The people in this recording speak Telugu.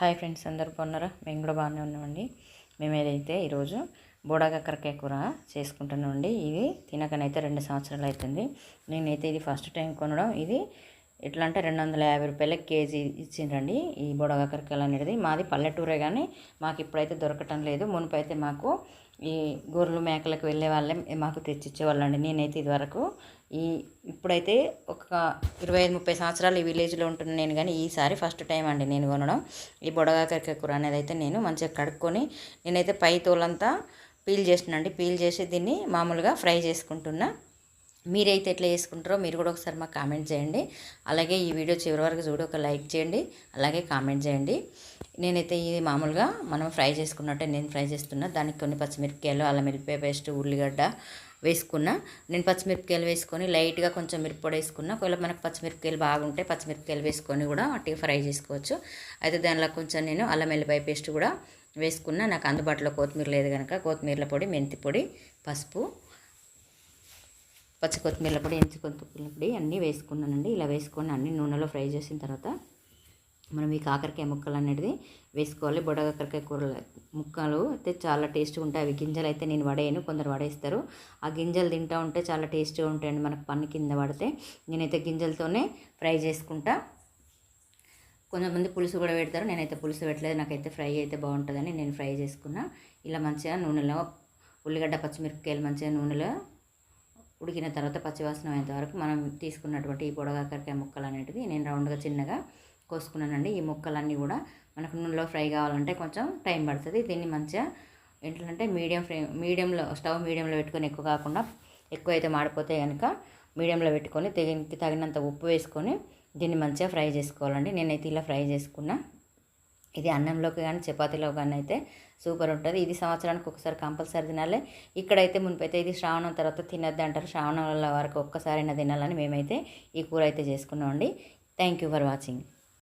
హాయ్ ఫ్రెండ్స్ అందరు బాగున్నారా? మేము కూడా బాగానే ఉన్నామండి. మేము ఏదైతే ఈరోజు బోడాకాకరకాయ కూర చేసుకుంటున్నామండి ఇది తినకనైతే రెండు సంవత్సరాలు అవుతుంది. నేనైతే ఇది ఫస్ట్ టైం కొనడం. ఇది ఎట్లా అంటే రెండు వందల యాభై రూపాయలకి కేజీ ఇచ్చిండ్రండి ఈ బుడగాకరకాయలు అనేది మాది పల్లెటూరే కానీ మాకు ఇప్పుడైతే దొరకటం లేదు. మునుపు అయితే మాకు ఈ గొర్రెలు మేకలకు వెళ్ళే వాళ్ళే మాకు తెచ్చిచ్చేవాళ్ళండి. నేనైతే ఇదివరకు ఈ ఇప్పుడైతే ఒక ఇరవై ఐదు ముప్పై సంవత్సరాలు ఈ విలేజ్లో ఉంటున్న నేను కానీ ఈసారి ఫస్ట్ టైం అండి నేను కొనడం. ఈ బుడగాకరకాయ కూర అనేది అయితే నేను మంచిగా కడుక్కొని నేనైతే పై తోలంతా పీల్ చేసినండి. పీల్ చేసి దీన్ని మామూలుగా ఫ్రై చేసుకుంటున్నా. మీరైతే ఎట్లా చేసుకుంటారో మీరు కూడా ఒకసారి మాకు కామెంట్ చేయండి. అలాగే ఈ వీడియో చివరి వరకు చూడు ఒక లైక్ చేయండి అలాగే కామెంట్ చేయండి. నేనైతే ఇది మామూలుగా మనం ఫ్రై చేసుకున్నట్టే నేను ఫ్రై చేస్తున్నా. దానికి కొన్ని పచ్చిమిరపకాయలు అల్లం మిరపకాయ పేస్ట్ ఉల్లిగడ్డ వేసుకున్నా. నేను పచ్చిమిరపకాయలు వేసుకొని లైట్గా కొంచెం మిరప్పొడి వేసుకున్నా. ఒకవేళ మనకు పచ్చిమిరపకాయలు బాగుంటే పచ్చిమిరపకాయలు వేసుకొని కూడా అట్టి ఫ్రై చేసుకోవచ్చు. అయితే దానిలో కొంచెం నేను అల్లం వెల్లిపాయ పేస్ట్ కూడా వేసుకున్నా. నాకు అందుబాటులో కొత్తిమీర లేదు కనుక కొత్తిమీరల పొడి మెంతి పొడి పసుపు పచ్చి కొత్తిమీర పొడి ఎంచి కొత్తిమీర పొడి అన్నీ వేసుకున్నానండి. ఇలా వేసుకొని అన్ని నూనెలో ఫ్రై చేసిన తర్వాత మనం ఈ కాకరకాయ ముక్కలు అనేది వేసుకోవాలి. బొడగకరకాయ కూరలు ముక్కలు అయితే చాలా టేస్ట్గా ఉంటాయి. అవి గింజలు అయితే నేను వడేయను కొందరు వడేస్తారు. ఆ గింజలు తింటూ ఉంటే చాలా టేస్ట్గా ఉంటాయండి. మనకు పన్ను కింద పడితే నేనైతే గింజలతోనే ఫ్రై చేసుకుంటా. కొంతమంది పులుసు కూడా పెడతారు. నేనైతే పులుసు పెట్టలేదు. నాకైతే ఫ్రై అయితే బాగుంటుందని నేను ఫ్రై చేసుకున్నా. ఇలా మంచిగా నూనెలో ఉల్లిగడ్డ పచ్చిమిరపకాయలు మంచిగా నూనెలో ఉడికిన తర్వాత పచ్చివాసన అయ్యేంతవరకు మనం తీసుకున్నటువంటి ఈ పొడగాకరకాయ ముక్కలు అనేటివి నేను రౌండ్గా చిన్నగా కోసుకున్నానండి. ఈ ముక్కలన్నీ కూడా మనకు నూనెలో ఫ్రై కావాలంటే కొంచెం టైం పడుతుంది. దీన్ని మంచిగా ఏంటంటే మీడియం ఫ్లేమ్ మీడియంలో స్టవ్ మీడియంలో పెట్టుకొని ఎక్కువ కాకుండా ఎక్కువ అయితే మాడిపోతే కనుక మీడియంలో పెట్టుకొని తెగినికి తగినంత ఉప్పు వేసుకొని దీన్ని మంచిగా ఫ్రై చేసుకోవాలండి. నేనైతే ఇలా ఫ్రై చేసుకున్నా. ఇది అన్నంలోకి కానీ చపాతీలో కానీ అయితే సూపర్ ఉంటుంది. ఇది సంవత్సరానికి ఒకసారి కంపల్సరీ తినాలి. ఇక్కడైతే మునిపైతే ఇది శ్రావణం తర్వాత తినద్దు అంటారు. శ్రావణం వరకు ఒక్కసారైనా తినాలని మేమైతే ఈ కూర అయితే చేసుకున్నామండి. Thank you for watching